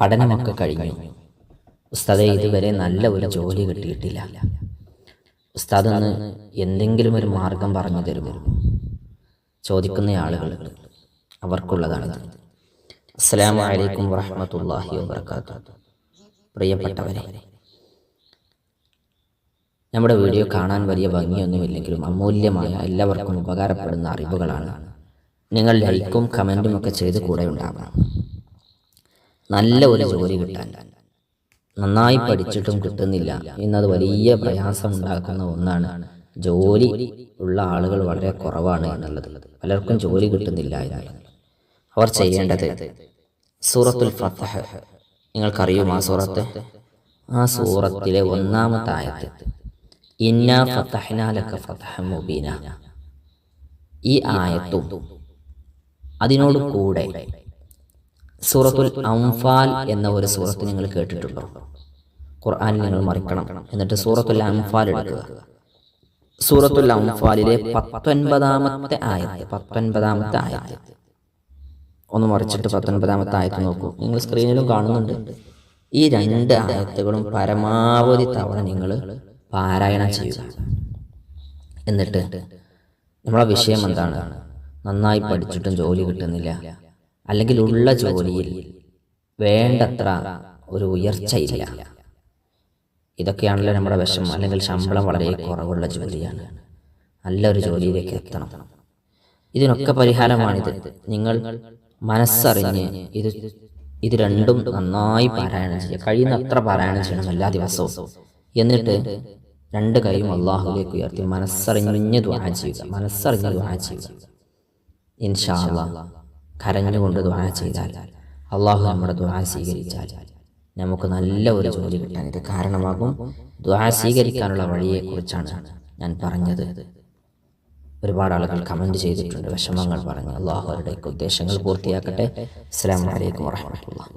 പഠനമൊക്കെ കഴിഞ്ഞു. ഉസ്താദെ ഇതുവരെ നല്ല ഒരു ജോലി കിട്ടിയിട്ടില്ല. ഉസ്താദ് ഒന്ന് എന്തെങ്കിലും ഒരു മാർഗം പറഞ്ഞു തരുമോ? ചോദിക്കുന്ന ആളുകൾ അവർക്കുള്ളതാണിത്. അസ്സലാമു അലൈക്കും വറഹ്മത്തുള്ളാഹി വബർക്കാത്തു പ്രിയപ്പെട്ടവരെ നമ്മുടെ വീഡിയോ കാണാൻ വലിയ ഭംഗിയൊന്നുമില്ലെങ്കിലും അമൂല്യമായ എല്ലാവർക്കും ഉപകാരപ്പെടുന്ന അറിവുകളാണ്. നിങ്ങൾ ലൈക്കും കമന്റും ഒക്കെ ചെയ്ത് കൂടെ ഉണ്ടാവണം. നല്ല ഒരു ജോലി കിട്ടാൻ. നന്നായി പഠിച്ചിട്ടും കിട്ടുന്നില്ല എന്നത് വലിയ പ്രയാസം ഉണ്ടാക്കുന്ന ഒന്നാണ് ജോലി ഉള്ള ആളുകൾ വളരെ കുറവാണ് എന്നുള്ളത്. പലർക്കും ജോലി കിട്ടുന്നില്ല എന്നുള്ളത്. അവർ ചെയ്യേണ്ടത് സൂറത്തുൽ ഫത്തഹ് നിങ്ങൾക്കറിയും ആ സൂറത്ത്? ആ സൂറത്തിലെ ഒന്നാമത്തെ ആയത്ത്. ഇന്ന ഫത്തഹ്നാലൊക്കെ ഫത്തഹ മുബീന. ഈ ആയത്തും അതിനോട് കൂടെ സൂറത്തുൽ അംഫാൽ എന്ന ഒരു സൂറത്ത് നിങ്ങൾ കേട്ടിട്ടുണ്ടോ? ഖുർആൻ നിങ്ങൾ മറിക്കണം. എന്നിട്ട് സൂറത്തുൽ അംഫാൽ എടുക്കുക. സൂറത്തുൽ അംഫാലിലെ പത്തൊൻപതാമത്തെ ആയത്ത് പത്തൊൻപതാമത്തെ ആയത്ത്. ഒന്ന് മറിച്ചിട്ട് പത്തൊൻപതാമത്തെ ആയത്ത് നോക്കൂ. നിങ്ങൾ സ്ക്രീനിലും കാണുന്നുണ്ട്. ഈ രണ്ട് ആയത്തുകളും പരമാവധി തവണ നിങ്ങൾ പാരായണം ചെയ്യുക. എന്നിട്ട് നമ്മളെ വിഷയം എന്താണ്? നന്നായി പഠിച്ചിട്ടും ജോലി കിട്ടുന്നില്ല. അല്ലെങ്കിൽ ഉള്ള ജോലിയിൽ വേണ്ടത്ര ഒരു ഉയർച്ചയില്ല. ഇതൊക്കെയാണല്ലോ നമ്മുടെ വിഷം അല്ലെങ്കിൽ ശമ്പളം വളരെ കുറവുള്ള ജോലിയാണ്. നല്ലൊരു ജോലിയിലേക്ക് എത്തണം. ഇതിനൊക്കെ പരിഹാരമാണിത്. നിങ്ങൾ മനസ്സറിഞ്ഞ് ഇത് ഇത് രണ്ടും നന്നായി പാരായണം ചെയ്യുക. കഴിയുന്നത്ര പാരായണം ചെയ്യണം എല്ലാ ദിവസവും. എന്നിട്ട് രണ്ട് കൈയും അള്ളാഹുലേക്ക് ഉയർത്തി മനസ്സറിഞ്ഞ് ദ്വാ ചെയ്യുക. മനസ്സറിഞ്ഞ് ദ്വാ ചെയ്യുക. ഇൻഷാ അള്ളാഹ് കരഞ്ഞുകൊണ്ട് ദ്വാ ചെയ്താൽ അള്ളാഹു നമ്മുടെ ദ്വാ സ്വീകരിച്ചാൽ നമുക്ക് നല്ല ഒരു ജോലി കിട്ടാൻ ഇത് കാരണമാകും. ദ്വാ സ്വീകരിക്കാനുള്ള വഴിയെക്കുറിച്ചാണ് ഞാൻ പറഞ്ഞത്. ഒരുപാട് ആളുകൾ കമന്റ് ചെയ്തിട്ടുണ്ട് വിഷമങ്ങൾ പറഞ്ഞു. അള്ളാഹു അവരുടെയൊക്കെ ഉദ്ദേശങ്ങൾ പൂർത്തിയാക്കട്ടെ. അസ്സാം വലൈക്കും വാഹമത്തുള്ള